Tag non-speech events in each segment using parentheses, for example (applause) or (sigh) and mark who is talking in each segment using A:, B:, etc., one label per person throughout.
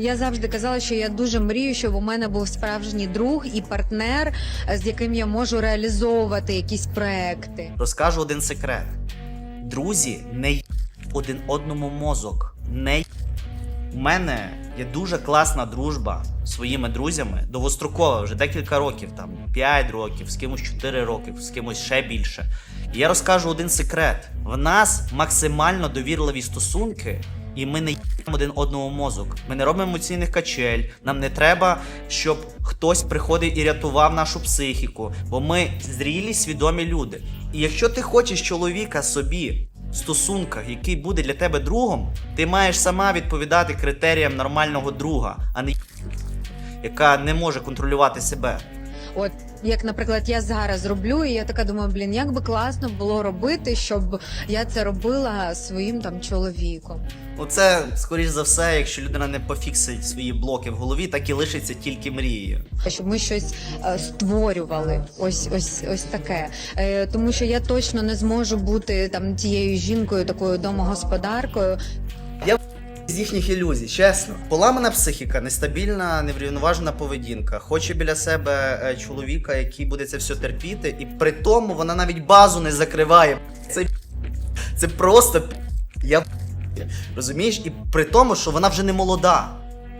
A: Я завжди казала, що я дуже мрію, щоб у мене був справжній друг і партнер, з яким я можу реалізовувати якісь проекти.
B: Розкажу один секрет: друзі не й один одному мозок. Не й у мене є дуже класна дружба з своїми друзями, довгострокова, вже декілька років, там 5 років, з кимось 4 роки, з кимось ще більше. І я розкажу один секрет: в нас максимально довірливі стосунки, і ми не їмо один одному мозок. Ми не робимо емоційних качель. Нам не треба, щоб хтось приходив і рятував нашу психіку, бо ми зрілі, свідомі люди. І якщо ти хочеш чоловіка собі в стосунках, який буде для тебе другом, ти маєш сама відповідати критеріям нормального друга, а не яка не може контролювати себе.
A: От як, наприклад, я зараз роблю, і я така думаю, блін, як би класно було робити, щоб я це робила своїм там чоловіком.
B: Ну це, скоріш за все, якщо людина не пофіксить свої блоки в голові, так і лишиться тільки мрією.
A: Щоб ми щось е, створювали, ось ось ось таке. Е, тому що я точно не зможу бути там тією жінкою, такою домогосподаркою,
B: З їхніх ілюзій, чесно. Поламана психіка, нестабільна, неврівноважена поведінка. Хоче біля себе е, чоловіка, який буде це все терпіти, і при тому вона навіть базу не закриває. Це, це просто я розумієш? І при тому, що вона вже не молода.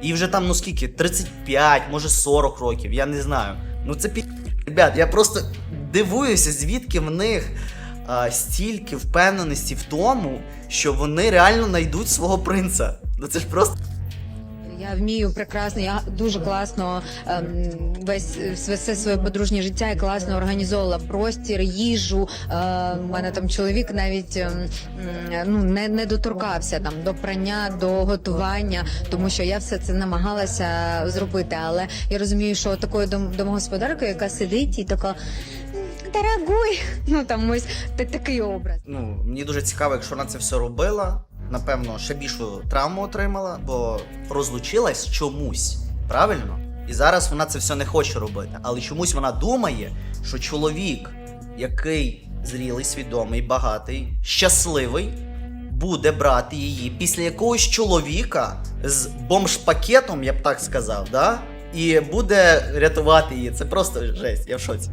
B: Їй вже там, ну скільки, 35, може 40 років, я не знаю. Ну це пі... Ребят, я просто дивуюся, звідки в них а, стільки впевненості в тому, що вони реально знайдуть свого принца. Ну це ж просто.
A: Я вмію прекрасно, я дуже класно ем, весь все своє подружнє життя і класно організовувала простір, їжу. Е, у мене там чоловік навіть ем, ну не, не доторкався там до прання, до готування, тому що я все це намагалася зробити. Але я розумію, що такою домогосподаркою, яка сидить і така. «М, Дорогой, (laughs) ну там ось та- такий образ.
B: Ну, мені дуже цікаво, якщо вона це все робила. Напевно, ще більшу травму отримала, бо розлучилась чомусь. Правильно? І зараз вона це все не хоче робити. Але чомусь вона думає, що чоловік, який зрілий, свідомий, багатий, щасливий, буде брати її після якогось чоловіка з бомж-пакетом, я б так сказав, да? і буде рятувати її. Це просто жесть, я в шоці.